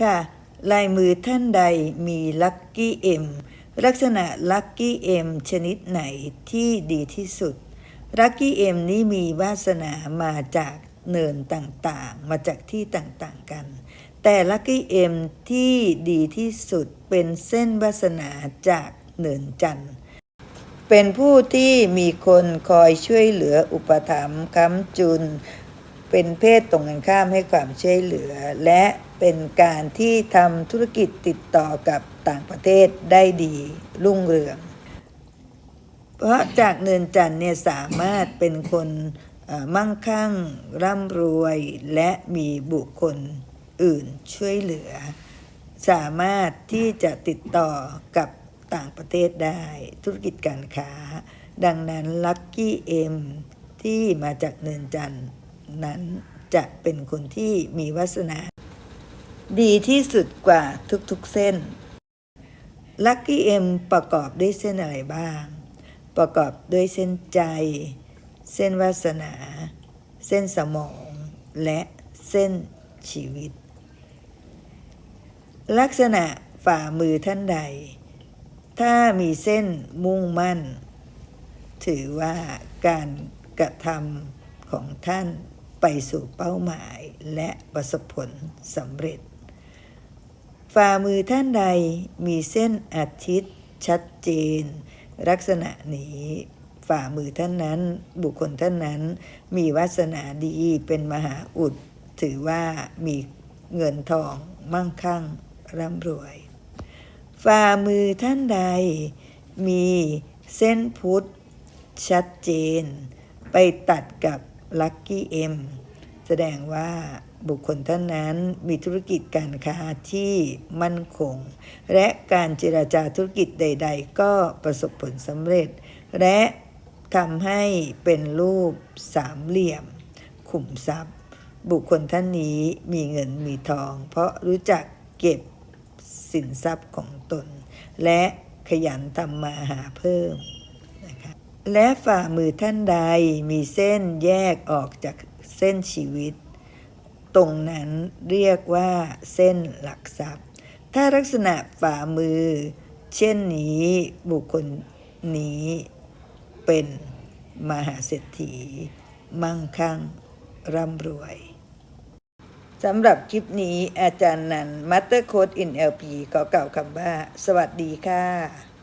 ค่ะ ลายมือท่านใดมีลัคกี้เอ็มลักษณะลัคกี้เอ็มชนิดไหนที่ดีที่สุดลัคกี้เอ็มนี้มีวาสนามาจากเนินต่างๆ มาจากที่ต่างๆกัน แต่ลัคกี้เอ็มที่ดีที่สุดเป็นเส้นวาสนาจากเนินจันทร์เป็นผู้ที่มีคนคอยช่วยเหลืออุปถัมภ์ค้ำจุน เป็นเพศตรงกันข้ามให้ความช่วยเหลือ และเป็นการที่ทำธุรกิจติดต่อกับต่างประเทศได้ดี รุ่งเรือง เพราะจากเนินจันเนี่ยสามารถเป็นคนมั่งคั่ง ร่ำรวย และมีบุคคลอื่นช่วยเหลือ สามารถที่จะติดต่อกับต่างประเทศได้ ธุรกิจการค้า ดังนั้นลัคกี้เอ็มที่มาจากเนินจันทร์ นั้นจะเป็นคนที่มีวาสนา ดีที่สุดกว่าทุกๆเส้นลัคกี้เอ็มประกอบด้วยเส้นอะไรบ้าง ประกอบด้วยเส้นใจ เส้นวาสนา เส้นสมอง และเส้นชีวิต ลักษณะฝ่ามือท่านใด ถ้ามีเส้นมุ่งมั่น ถือว่าการกระทำของท่าน ไปสู่เป้าหมายและประสบผลสำเร็จ ฝ่ามือท่านใดมีเส้นอาทิตย์ชัดเจน ลักษณะนี้ฝ่ามือท่านนั้น บุคคลท่านนั้น มีวาสนาดีเป็นมหาอุด ถือว่ามีเงินทองมั่งคั่งร่ำรวย ฝ่ามือท่านใด มีเส้นพุทธชัดเจน ไปตัดกับ ลัคกี้เอ็มแสดงว่าบุคคลท่านนั้นมีธุรกิจการค้าที่มั่นคง และการเจราจาธุรกิจใด ๆ ก็ประสบผลสำเร็จ และทำให้เป็นรูปสามเหลี่ยม ขุมทรัพย์ บุคคลท่านนี้มีเงินมีทอง เพราะรู้จักเก็บสินทรัพย์ของตน และขยันทำมาหาเพิ่มนะคะ และฝ่ามือท่านใดมีเส้นแยกออกจากเส้นชีวิต ตรงนั้นเรียกว่าเส้นหลักทรัพย์ ถ้าลักษณะฝ่ามือ เช่นนี้บุคคลนี้เป็นมหาเศรษฐี มั่งคั่ง ร่ำรวยสำหรับคลิปนี้อาจารย์นันมัตเตอร์โค้ดอิน LP ขอกล่าวคำว่า สวัสดีค่ะ